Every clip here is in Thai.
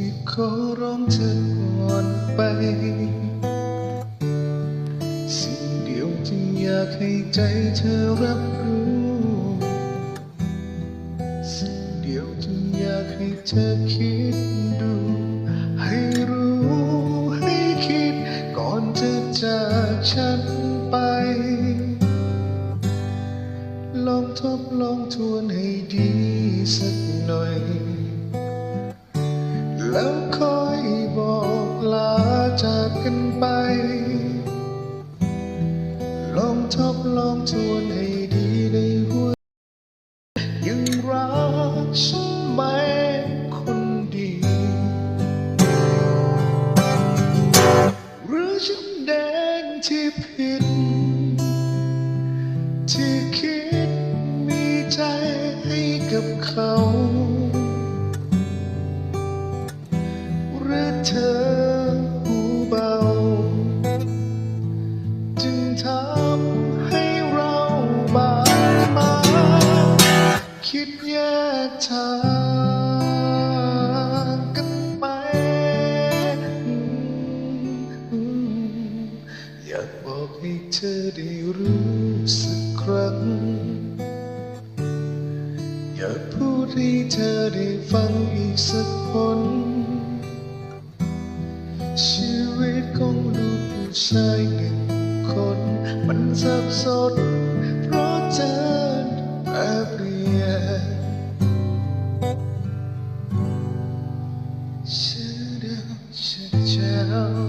ที่ขอร้องเธอก่อนไป สิ่งเดียวที่อยากให้ใจเธอรับรู้ สิ่งเดียวที่อยากให้เธอคิดดู ให้รู้ให้คิดก่อนจะจากฉันไป ลองทบลองทวนให้ดีสักหน่อย แล้วคอยบอกลาจากกันไป ลองทบลองทวนให้ดีในหัว ยังรักฉันไหมคนดี หรือฉันแดงที่ผิด ที่คิดมีใจให้กับเขา เธอหูเบา จึงทำให้เราบาดหมางคิดแยกทางกันไป อยากบอกให้เธอได้รู้สักครั้ง อยากพูดให้เธอได้ฟังอีกสักคน ชีวิตของลูกผู้ชายหนึ่งคน มันสับสนเพราะเธอแปรเปลี่ยนชื่อเดิมชื่อเจ้า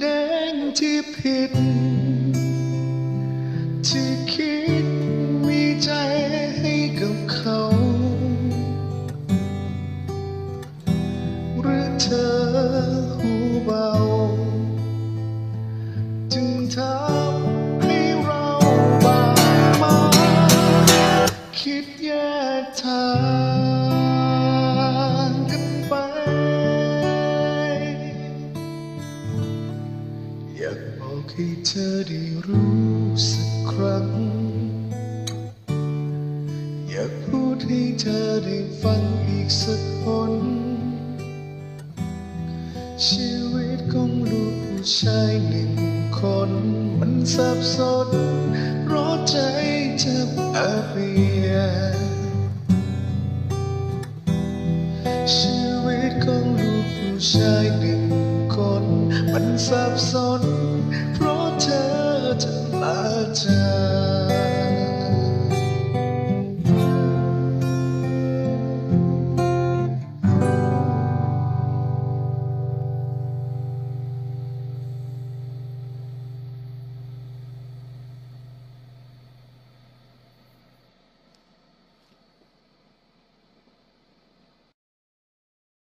แดงที่ผิด ที่คิดมีใจให้กับเขา หรือเธอหูเบา เธอได้รู้สักครั้ง อยากพูดให้เธอได้ฟังอีกสักคน ชีวิตของลูกผู้ชายหนึ่งคน มันสับสนเพราะใจเธออาเปียนชีวิตของลูกผู้ชายหนึ่งคน มันสับสนเพราะ to love turn.